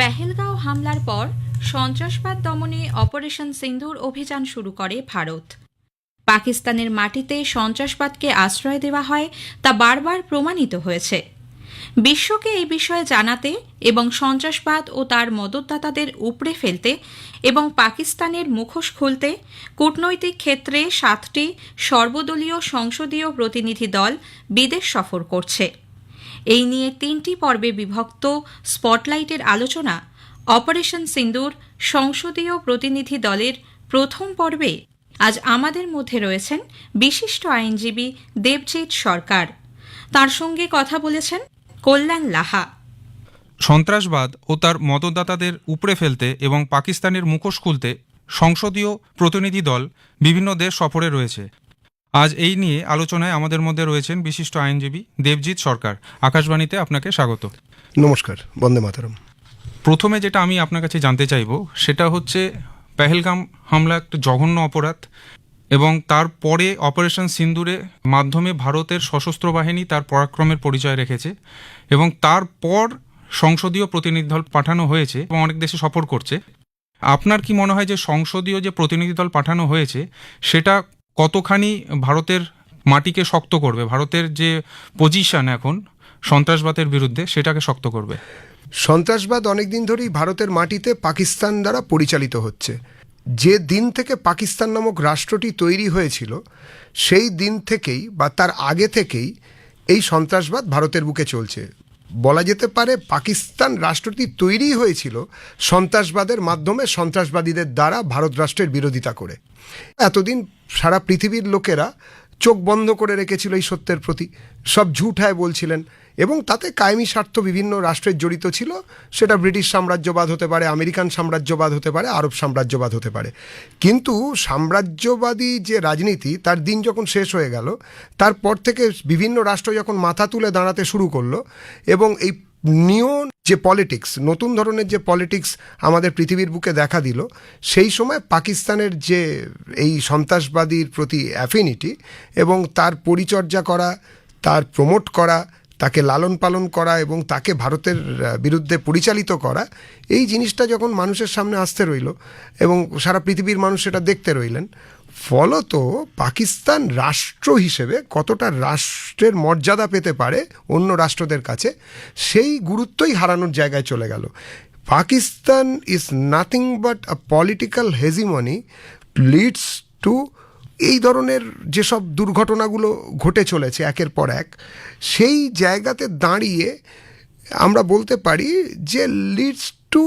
পেহেলগাঁও হামলার পর সন্ত্রাসবাদ দমনে অপারেশন সিন্দুর অভিযান শুরু করে ভারত। পাকিস্তানের মাটিতে সন্ত্রাসবাদকে আশ্রয় দেওয়া হয় তা বারবার প্রমাণিত হয়েছে। বিশ্বকে এই বিষয়ে জানাতে এবং সন্ত্রাসবাদ ও তার মদতদাতাদের উপড়ে ফেলতে এবং পাকিস্তানের মুখোশ খুলতে কূটনৈতিক ক্ষেত্রে সাতটি সর্বদলীয় সংসদীয় প্রতিনিধি দল বিদেশ সফর করছে। এই নিয়ে তিনটি পর্বে বিভক্ত স্পটলাইটের আলোচনা অপারেশন সিন্দুর সংসদীয় প্রতিনিধি দলের প্রথম পর্বে আজ আমাদের মধ্যে রয়েছেন বিশিষ্ট আইনজীবী দেবজিৎ সরকার। তার সঙ্গে কথা বলেছেন কল্যাণ লাহা। সন্ত্রাসবাদ ও তার মতদাতাদের উপড়ে ফেলতে এবং পাকিস্তানের মুখোশ খুলতে সংসদীয় প্রতিনিধি দল বিভিন্ন দেশ সফরে রয়েছে। আজ এই নিয়ে আলোচনায় আমাদের মধ্যে রয়েছেন বিশিষ্ট আইনজীবী দেবজিৎ সরকার। আকাশবাণীতে আপনাকে স্বাগত। নমস্কার বন্দে মাতারম। প্রথমে যেটা আমি আপনার কাছে জানতে চাইব সেটা হচ্ছে পেহেলগাম হামলা একটা জঘন্য অপরাধ এবং তারপরে অপারেশন সিন্দুরে মাধ্যমে ভারতের সশস্ত্র বাহিনী তার পরাক্রমের পরিচয় রেখেছে এবং তারপর সংসদীয় প্রতিনিধি দল পাঠানো হয়েছে এবং অনেক দেশে সফর করছে। আপনার কি মনে হয় যে সংসদীয় যে প্রতিনিধি দল পাঠানো হয়েছে সেটা কতখানি ভারতের মাটিকে শক্ত করবে, ভারতের যে পজিশন এখন সন্ত্রাসবাদের বিরুদ্ধে সেটাকে শক্ত করবে? সন্ত্রাসবাদ অনেকদিন ধরেই ভারতের মাটিতে পাকিস্তান দ্বারা পরিচালিত হচ্ছে। যে দিন থেকে পাকিস্তান নামক রাষ্ট্রটি তৈরি হয়েছিল, সেই দিন থেকেই বা তার আগে থেকেই এই সন্ত্রাসবাদ ভারতের বুকে চলছে। বলা যেতে পারে পাকিস্তান রাষ্ট্রটি তৈরি হয়েছিল সন্ত্রাসবাদের মাধ্যমে সন্ত্রাসবাদীদের দ্বারা ভারত রাষ্ট্রের বিরোধিতা করে। এতদিন সারা পৃথিবীর লোকেরা চোখ বন্ধ করে রেখেছিল এই সত্যের প্রতি। সব ঝুঠায় বলছিলেন। এবং তাতে কায়েমি স্বার্থ বিভিন্ন রাষ্ট্রের জড়িত ছিল। সেটা ব্রিটিশ সাম্রাজ্যবাদ হতে পারে, আমেরিকান সাম্রাজ্যবাদ হতে পারে, আরব সাম্রাজ্যবাদ হতে পারে। কিন্তু সাম্রাজ্যবাদী যে রাজনীতি, তার দিন যখন শেষ হয়ে গেল, তারপর থেকে বিভিন্ন রাষ্ট্র যখন মাথা তুলে দাঁড়াতে শুরু করল, এবং এই নিও যে পলিটিক্স নতুন ধরনের যে পলিটিক্স আমাদের পৃথিবীর বুকে দেখা দিল, সেই সময় পাকিস্তানের যে এই সন্ত্রাসবাদীর প্রতি অ্যাফিনিটি এবং তার পরিচর্যা করা, তার প্রমোট করা, তাকে লালন পালন করা এবং তাকে ভারতের বিরুদ্ধে পরিচালিত করা, এই জিনিসটা যখন মানুষের সামনে আসতে রইল এবং সারা পৃথিবীর মানুষ সেটা দেখতে রইলেন ফলত পাকিস্তান রাষ্ট্র হিসেবে কতটা রাষ্ট্রের মর্যাদা পেতে পারে অন্য রাষ্ট্রদের কাছে, সেই গুরুত্বই হারানোর জায়গায় চলে গেল। Pakistan is nothing but a political hegemony leads to এই ধরনের যেসব দুর্ঘটনাগুলো ঘটে চলেছে একের পর এক, সেই জায়গাতে দাঁড়িয়ে আমরা বলতে পারি যে লিডস টু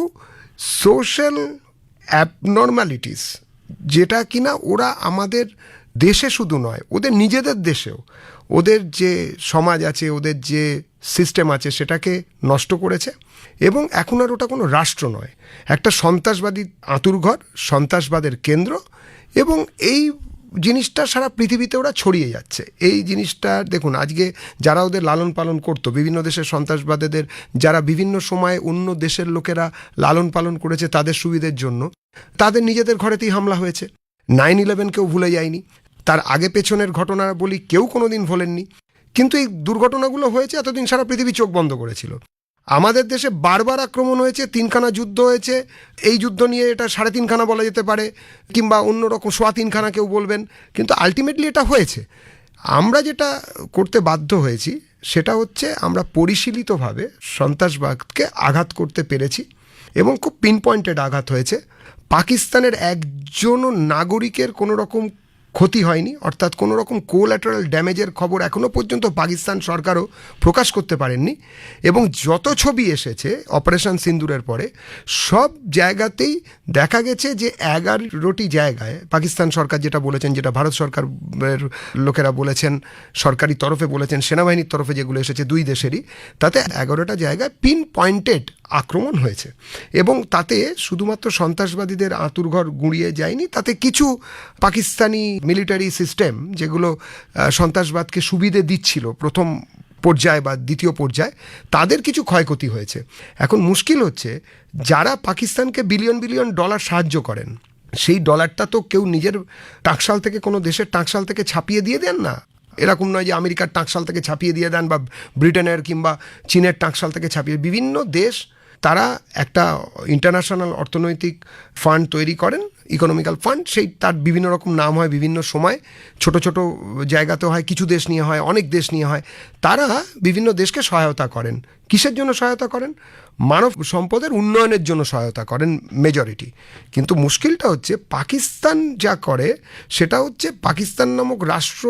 সোশ্যাল অ্যাবনর্মালিটিস যেটা কিনা ওরা আমাদের দেশে শুধু নয়, ওদের নিজেদের দেশেও। ওদের যে সমাজ আছে, ওদের যে সিস্টেম আছে, সেটাকে নষ্ট করেছে। এবং এখন আর ওটা কোনো রাষ্ট্র নয়। একটা সন্ত্রাসবাদী আঁতুরঘর সন্ত্রাসবাদের কেন্দ্র এবং এই জিনিসটা সারা পৃথিবীতে ওরা ছড়িয়ে যাচ্ছে। এই জিনিসটা দেখুন, আজকে যারা ওদের লালন পালন করতো, বিভিন্ন দেশের সন্ত্রাসবাদীদের, যারা বিভিন্ন সময় অন্য দেশের লোকেরা লালন পালন করেছে তাদের সুবিধের জন্য তাদের নিজেদের ঘরেতেই হামলা হয়েছে। নাইন ইলেভেন কেউ ভুলে যায়নি। তার আগে পেছনের ঘটনা বলি কেউ কোনোদিন ভোলেননি। কিন্তু এই দুর্ঘটনাগুলো হয়েছে এতদিন সারা পৃথিবী চোখ বন্ধ করেছিল। আমাদের দেশে বারবার আক্রমণ হয়েছে, তিনখানা যুদ্ধ হয়েছে। এই যুদ্ধ নিয়ে এটা সাড়ে তিনখানা বলা যেতে পারে, কিংবা অন্যরকম সোয়া তিনখানা কেউ বলবেন। কিন্তু আলটিমেটলি এটা হয়েছে। আমরা যেটা করতে বাধ্য হয়েছি, সেটা হচ্ছে আমরা পরিশীলিতভাবে সন্ত্রাসবাদকে আঘাত করতে পেরেছি এবং খুব পিন পয়েন্টেড আঘাত হয়েছে। পাকিস্তানের একজনও নাগরিকের কোনো রকম ক্ষতি হয়নি, অর্থাৎ কোনো রকম কোল্যাটারাল ড্যামেজের খবর এখনও পর্যন্ত পাকিস্তান সরকারও প্রকাশ করতে পারেননি। এবং যত ছবি এসেছে অপারেশন সিন্দুরের পরে, সব জায়গাতেই দেখা গেছে যে এগারোটি জায়গায় পাকিস্তান সরকার যেটা বলেছেন, যেটা ভারত সরকারের লোকেরা বলেছেন, সরকারি তরফে বলেছেন, সেনাবাহিনীর তরফে যেগুলো এসেছে দুই দেশেরই, তাতে এগারোটা জায়গায় পিন পয়েন্টেড আক্রমণ হয়েছে। এবং তাতে শুধুমাত্র সন্ত্রাসবাদীদের আঁতুরঘর গুঁড়িয়ে যায়নি, তাতে কিছু পাকিস্তানি মিলিটারি সিস্টেম যেগুলো সন্ত্রাসবাদকে সুবিধে দিচ্ছিল প্রথম পর্যায়ে বা দ্বিতীয় পর্যায়ে, তাদের কিছু ক্ষয়ক্ষতি হয়েছে। এখন মুশকিল হচ্ছে যারা পাকিস্তানকে বিলিয়ন বিলিয়ন ডলার সাহায্য করেন, সেই ডলারটা তো কেউ নিজের টাকশাল থেকে কোনো দেশের টাকশাল থেকে ছাপিয়ে দিয়ে দেন না। এরকম নয় যে আমেরিকার টাঁকশাল থেকে ছাপিয়ে দিয়ে দেন বা ব্রিটেনের কিংবা চীনের টাঁকশাল থেকে ছাপিয়ে বিভিন্ন দেশ তারা একটা ইন্টারন্যাশনাল অর্থনৈতিক ফান্ড তৈরি করেন ইকোনমিক্যাল ফান্ড সেই তার বিভিন্ন রকম নাম হয় বিভিন্ন সময়। ছোট ছোট জায়গাতে হয়, কিছু দেশ নিয়ে হয়, অনেক দেশ নিয়ে হয়। তারা বিভিন্ন দেশকে সহায়তা করেন। কিসের জন্য সহায়তা করেন? মানব সম্পদের উন্নয়নের জন্য সহায়তা করেন মেজরিটি কিন্তু মুশকিলটা হচ্ছে পাকিস্তান যা করে, সেটা হচ্ছে পাকিস্তান নামক রাষ্ট্র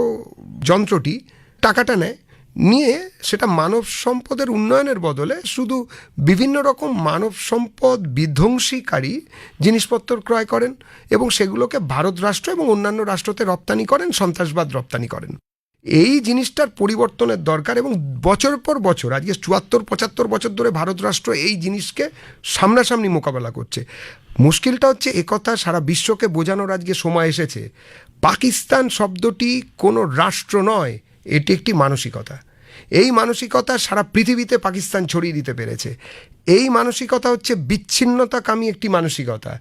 যন্ত্রটি টাকাটা নেয়। নিয়ে সেটা মানব সম্পদের উন্নয়নের বদলে শুধু বিভিন্ন রকম মানব সম্পদ বিধ্বংসীকারী জিনিসপত্র ক্রয় করেন এবং সেগুলোকে ভারত রাষ্ট্র এবং অন্যান্য রাষ্ট্রতে রপ্তানি করেন, সন্ত্রাসবাদ রপ্তানি করেন। এই জিনিসটার পরিবর্তনের দরকার এবং বছর পর বছর, আজকে চুয়াত্তর, পঁচাত্তর বছর ধরে ভারত রাষ্ট্র এই জিনিসকে সামনাসামনি মোকাবেলা করছে। মুশকিলটা হচ্ছে একথা সারা বিশ্বকে বোঝানোর আজকে সময় এসেছে। পাকিস্তান শব্দটি কোনো রাষ্ট্র নয় এটি একটি মানসিকতা। এই মানসিকতা সারা পৃথিবীতে পাকিস্তান ছড়িয়ে দিতে পেরেছে। এই মানসিকতা হচ্ছে বিচ্ছিন্নতাকামী একটি মানসিকতা,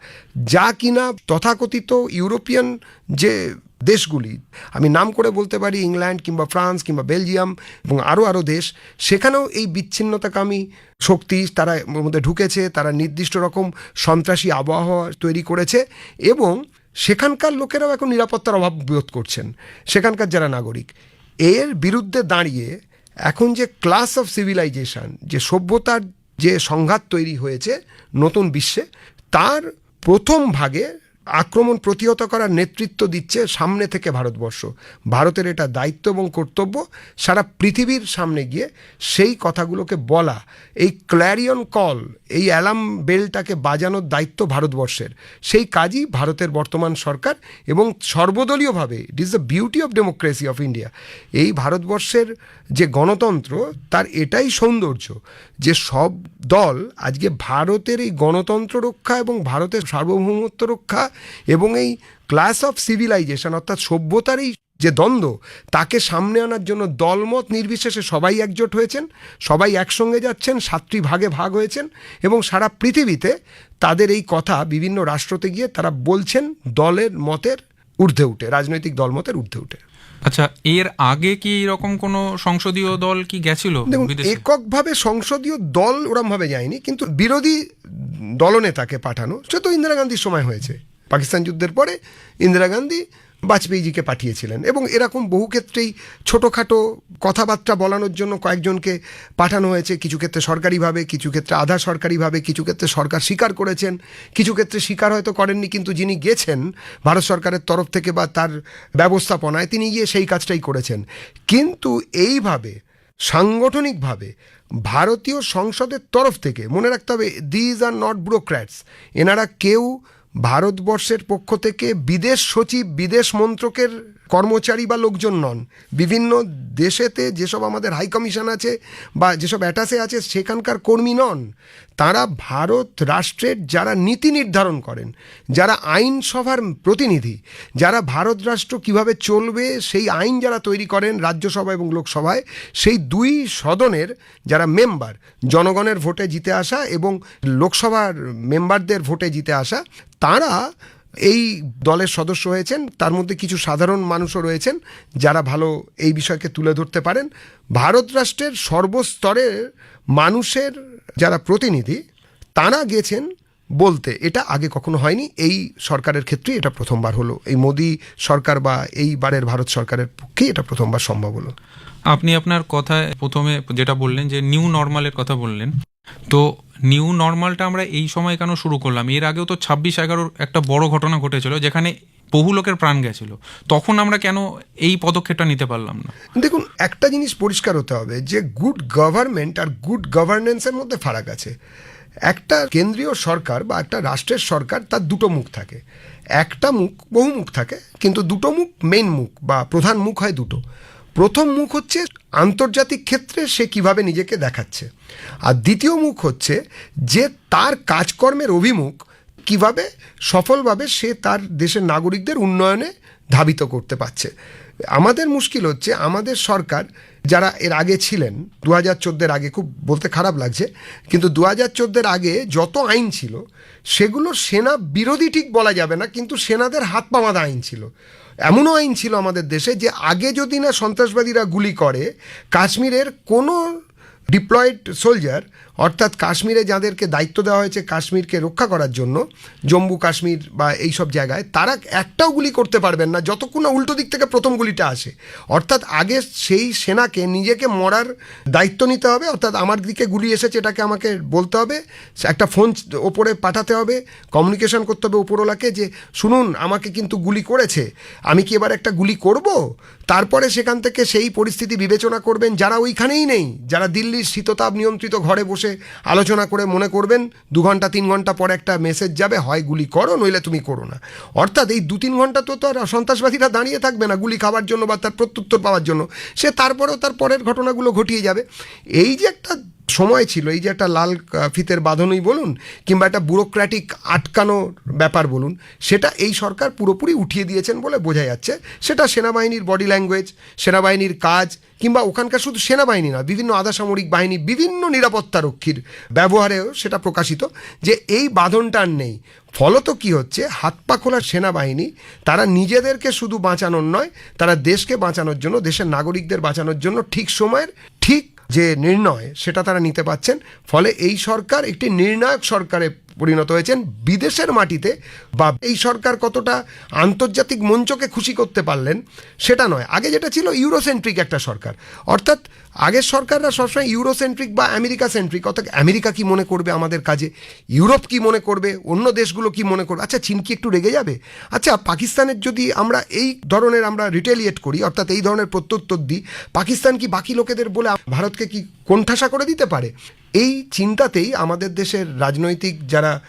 যা কিনা তথাকথিত ইউরোপিয়ান যে দেশগুলি, আমি নাম করে বলতে পারি ইংল্যান্ড কিংবা ফ্রান্স কিংবা বেলজিয়াম এবং আরও আরও দেশ, সেখানেও এই বিচ্ছিন্নতাকামী শক্তি তারা মধ্যে ঢুকেছে, তারা নির্দিষ্ট রকম সন্ত্রাসী আবহাওয়া তৈরি করেছে এবং সেখানকার লোকেরাও এখন নিরাপত্তার অভাব বোধ করছেন। সেখানকার যারা নাগরিক এর বিরুদ্ধে দাঁড়িয়ে এখন যে ক্লাস অফ সিভিলাইজেশন যে সভ্যতার যে সংঘাত তৈরি হয়েছে নতুন বিশ্বে, তার প্রথম ভাগে আক্রমণ প্রতিহত করার নেতৃত্ব দিচ্ছে সামনে থেকে ভারতবর্ষ। ভারতের এটা দায়িত্ব এবং কর্তব্য, সারা পৃথিবীর সামনে গিয়ে সেই কথাগুলোকে বলা। এই ক্ল্যারিয়ন কল, এই অ্যালার্ম বেলটাকে বাজানোর দায়িত্ব ভারতবর্ষের। সেই কাজই ভারতের বর্তমান সরকার এবং সর্বদলীয়ভাবে it is the beauty of democracy of India এই ভারতবর্ষের যে গণতন্ত্র, তার এটাই সৌন্দর্য যে সব দল আজকে ভারতের এই গণতন্ত্র রক্ষা এবং ভারতের সার্বভৌমত্ব রক্ষা এবং এই ক্লাস অফ সিভিলাইজেশন অর্থাৎ সভ্যতার এই যে দ্বন্দ্ব তাকে সামনে আনার জন্য দলমত নির্বিশেষে সবাই একজোট হয়েছেন সবাই একসঙ্গে যাচ্ছেন সাতটি ভাগে ভাগ হয়েছেন এবং সারা পৃথিবীতে তাদের এই কথা বিভিন্ন রাষ্ট্রতে গিয়ে তারা বলছেন দলের মতের ঊর্ধ্বে উঠে রাজনৈতিক দলমতের ঊর্ধ্বে উঠে। আচ্ছা এর আগে কি এরকম কোনো সংসদীয় দল কি গেছিল দেখুন এককভাবে সংসদীয় দল ওরমভাবে যায়নি কিন্তু বিরোধী দলনেতাকে পাঠানো সে তো ইন্দিরা গান্ধীর সময় হয়েছে। পাকিস্তান যুদ্ধের পরে ইন্দিরা গান্ধী বাজপেয়ীজিকে পাঠিয়েছিলেন। এবং এরকম বহু ক্ষেত্রেই ছোটোখাটো কথাবার্তা বলানোর জন্য কয়েকজনকে পাঠানো হয়েছে। কিছু ক্ষেত্রে সরকারিভাবে, কিছু ক্ষেত্রে আধা সরকারিভাবে, কিছু ক্ষেত্রে সরকার স্বীকার করেছেন, কিছু ক্ষেত্রে স্বীকার হয়তো করেননি, কিন্তু যিনি গেছেন ভারত সরকারের তরফ থেকে বা তার ব্যবস্থাপনায়, তিনি গিয়ে সেই কাজটাই করেছেন। কিন্তু এইভাবে সাংগঠনিকভাবে ভারতীয় সংসদের তরফ থেকে মনে রাখতে হবে দিজ আর নট ব্যুরোক্র্যাটস এনারা কেউ ভারতবর্ষের পক্ষ থেকে বিদেশ সচিব বিদেশ মন্ত্রকের কর্মচারী বা লোকজন নন। বিভিন্ন দেশেতে যেসব আমাদের হাই কমিশন আছে বা যেসব অ্যাটাসে আছে সেখানকার কর্মী নন, তারা ভারত রাষ্ট্রের যারা নীতি নির্ধারণ করেন, যারা আইনসভার প্রতিনিধি, যারা ভারত রাষ্ট্র কীভাবে চলবে, সেই আইন যারা তৈরি করেন রাজ্যসভা এবং লোকসভায়, সেই দুই সদনের যারা মেম্বার, জনগণের ভোটে জিতে আসা এবং লোকসভার মেম্বারদের ভোটে জিতে আসা, তারা এই দলের সদস্য হয়েছেন, তার মধ্যে কিছু সাধারণ মানুষও রয়েছেন যারা ভালো এই বিষয়কে তুলে ধরতে পারেন। ভারত রাষ্ট্রের সর্বস্তরের মানুষের যারা প্রতিনিধি, তারা গেছেন বলতে। এটা আগে কখনো হয়নি, এই সরকারের ক্ষেত্রে এটা প্রথমবার হলো। এই মোদী সরকার বা এইবারের ভারত সরকারের পক্ষে এটা প্রথমবার সম্ভব হলো। আপনি আপনার কথায় প্রথমে যেটা বললেন যে নিউ নর্মালের কথা বললেন, তো নিউ নর্মালটা আমরা এই সময় কেন শুরু করলাম? এর আগেও তো ছাব্বিশ এগারোর একটা বড় ঘটনা ঘটেছিল যেখানে বহু লোকের প্রাণ গেছিল। তখন আমরা কেন এই পদক্ষেপটা নিতে পারলাম না? দেখুন, একটা জিনিস পরিষ্কার হতে হবে যে গুড গভর্নমেন্ট আর গুড গভর্নেন্সের মধ্যে ফারাক আছে। একটা কেন্দ্রীয় সরকার বা একটা রাষ্ট্রের সরকার, তার দুটো মুখ থাকে। একটা মুখ বহু মুখ থাকে, কিন্তু দুটো মুখ মেন মুখ বা প্রধান মুখ হয় দুটো। প্রথম মুখ হচ্ছে আন্তর্জাতিক ক্ষেত্রে সে কীভাবে নিজেকে দেখাচ্ছে। আর দ্বিতীয় মুখ হচ্ছে যে তার কাজকর্মের অভিমুখ কীভাবে সফলভাবে সে তার দেশের নাগরিকদের উন্নয়নে ধাবিত করতে পারছে। আমাদের মুশকিল হচ্ছে আমাদের সরকার যারা এর আগে ছিলেন দু হাজার চোদ্দের আগে খুব বলতে খারাপ লাগছে, কিন্তু দু হাজার চোদ্দের আগে যত আইন ছিল, সেগুলো সেনা বিরোধী ঠিক বলা যাবে না, কিন্তু সেনাদের হাত পা আইন ছিল। এমনও আইন ছিল আমাদের দেশে যে আগে যদি না সন্ত্রাসবাদীরা গুলি করে, কাশ্মীরের কোনো ডিপ্লয়েড সোলজার অর্থাৎ কাশ্মীরে যাদেরকে দায়িত্ব দেওয়া হয়েছে কাশ্মীরকে রক্ষা করার জন্য, জম্মু, কাশ্মীর বা এই সব জায়গায়, তারা একটাও গুলি করতে পারবেন না, যতক্ষণ না উল্টো দিক থেকে প্রথম গুলিটা আসে। অর্থাৎ আগে সেই সেনাকে নিজেকে মরার দায়িত্ব নিতে হবে, অর্থাৎ আমার দিকে গুলি এসেছে এটাকে আমাকে বলতে হবে, একটা ফোন ওপরে পাঠাতে হবে কমিউনিকেশন করতে হবে উপরওয়ালাকে যে, শুনুন, আমাকে কিন্তু গুলি করেছে, আমি কি এবার একটা গুলি করব? তারপরে সেখান থেকে সেই পরিস্থিতি বিবেচনা করবেন, যারা ওইখানেই নেই, যারা দিল্লির শীততাপ নিয়ন্ত্রিত ঘরে বসে আলোচনা করে মনে করবেন, দু ঘণ্টা, তিন ঘণ্টা পরে একটা মেসেজ যাবে, হয় গুলি করো, নইলে তুমি করো না। অর্থাৎ এই দু, তিন ঘণ্টা তো তো আর সন্ত্রাসবাদীরা দাঁড়িয়ে থাকবে না গুলি খাওয়ার জন্য বা তার প্রত্যুত্তর পাওয়ার জন্য। সে তারপরেও তার পরের ঘটনাগুলো ঘটিয়ে যাবে। এই যে একটা সময় ছিল, এই যে একটা লাল ফিতের বাঁধনই বলুন কিংবা একটা ব্যুরোক্র্যাটিক আটকানোর ব্যাপার বলুন, সেটা এই সরকার পুরোপুরি উঠিয়ে দিয়েছেন বলে বোঝা যাচ্ছে। সেটা সেনাবাহিনীর বডি ল্যাঙ্গুয়েজ, সেনাবাহিনীর কাজ কিংবা ওখানকার শুধু সেনাবাহিনী না, বিভিন্ন আধা সামরিক বাহিনী, বিভিন্ন নিরাপত্তা রক্ষীর ব্যবহারেও সেটা প্রকাশিত যে এই বাঁধনটা আর নেই। ফলত কি হচ্ছে, হাত পা খোলা সেনাবাহিনী, তারা নিজেদেরকে শুধু বাঁচানোর নয়, তারা দেশকে বাঁচানোর জন্য, দেশের নাগরিকদের বাঁচানোর জন্য ঠিক সময়ের, ঠিক যে নির্ণয় সেটা তারা নিতে পাচ্ছেন। ফলে এই সরকার একটি নির্ণায়ক সরকারে পরিণত হয়েছেন বিদেশের মাটিতে বা এই সরকার কতটা আন্তর্জাতিক মঞ্চকে খুশি করতে পারলেন সেটা নয়। আগে যেটা ছিল ইউরোসেন্ট্রিক একটা সরকার। অর্থাৎ আগের সরকাররা সবসময় ইউরোসেন্ট্রিক বা আমেরিকা সেন্ট্রিক অর্থাৎ আমেরিকা কি মনে করবে আমাদের কাজে? ইউরোপ কি মনে করবে? অন্য দেশগুলো কি মনে করবে? আচ্ছা চীন কি একটু রেগে যাবে? আচ্ছা পাকিস্তানের যদি আমরা এই ধরনের আমরা রিটেলিয়েট করি, অর্থাৎ এই ধরনের প্রত্যুত্তর দিই, পাকিস্তান কি বাকি লোকেদের বলে ভারতকে কি কোণঠাসা করে দিতে পারে? এই চিন্তাতেই আমাদের দেশের রাজনৈতিক যারা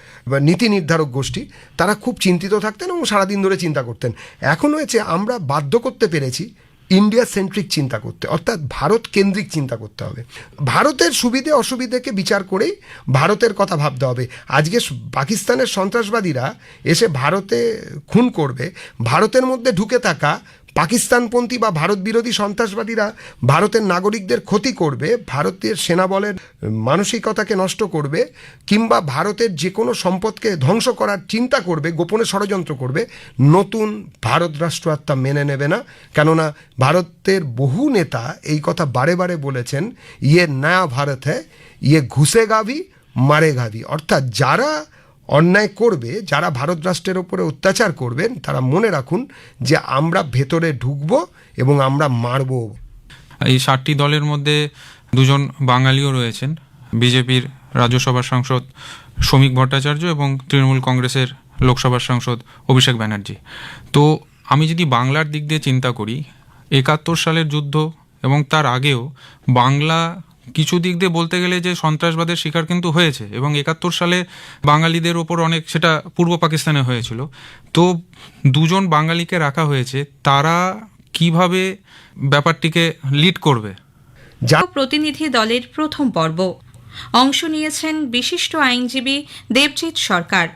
নীতি নির্ধারক গোষ্ঠী, তারা খুব চিন্তিত থাকতেন এবং সারাদিন ধরে চিন্তা করতেন। এখন হয়েছে আমরা বাধ্য করতে পেরেছি ইন্ডিয়া সেন্ট্রিক চিন্তা করতে, অর্থাৎ ভারত কেন্দ্রিক চিন্তা করতে হবে। ভারতের সুবিধে অসুবিধেকে বিচার করেই ভারতের কথা ভাবতে হবে। আজকে পাকিস্তানের সন্ত্রাসবাদীরা এসে ভারতে খুন করবে, ভারতের মধ্যে ঢুকে থাকা পাকিস্তানপন্থী বা ভারত বিরোধী সন্ত্রাসবাদীরা ভারতের নাগরিকদের ক্ষতি করবে ভারতের সেনাবলের মানসিকতাকে নষ্ট করবে, কিংবা ভারতের যে কোনো সম্পদকে ধ্বংস করার চিন্তা করবে, গোপনে ষড়যন্ত্র করবে, নতুন ভারত রাষ্ট্র তা মেনে নেবে না। কেননা ভারতের বহু নেতা এই কথা বারে বারে বলেছেন ইয়ে নয়া ভারত হ্যায় ইয়ে ঘুষে গাভি, মারে গাভি। অর্থাৎ যারা অন্যায় করবে, যারা ভারত রাষ্ট্রের ওপরে অত্যাচার করবেন, তারা মনে রাখুন যে আমরা ভেতরে ঢুকবো এবং আমরা মারবো। এই ষাটটি দলের মধ্যে দুজন বাঙালিও রয়েছেন, বিজেপির রাজ্যসভার সাংসদ শ্রমিক ভট্টাচার্য এবং তৃণমূল কংগ্রেসের লোকসভার সাংসদ অভিষেক ব্যানার্জি। তো আমি যদি বাংলার দিক দিয়ে চিন্তা করি, একাত্তর সালের যুদ্ধ এবং তার আগেও বাংলা কিছু দিক দিয়ে বলতে গেলে যে সন্ত্রাসবাদের শিকার কিন্তু হয়েছে এবং একাত্তর সালে বাঙালিদের ওপর অনেক সেটা পূর্ব পাকিস্তানে হয়েছিল। তো দুজন বাঙালিকে রাখা হয়েছে তারা কীভাবে ব্যাপারটিকে লিড করবে? যা প্রতিনিধি দলের প্রথম পর্ব। অংশ নিয়েছেন বিশিষ্ট আইনজীবী দেবজিৎ সরকার।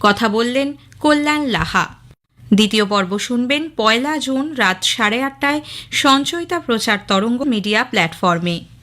কথা বললেন কল্যাণ লাহা। দ্বিতীয় পর্ব শুনবেন পয়লা জুন রাত সাড়ে আটটায় সঞ্চয়িতা প্রচার তরঙ্গ মিডিয়া প্ল্যাটফর্মে।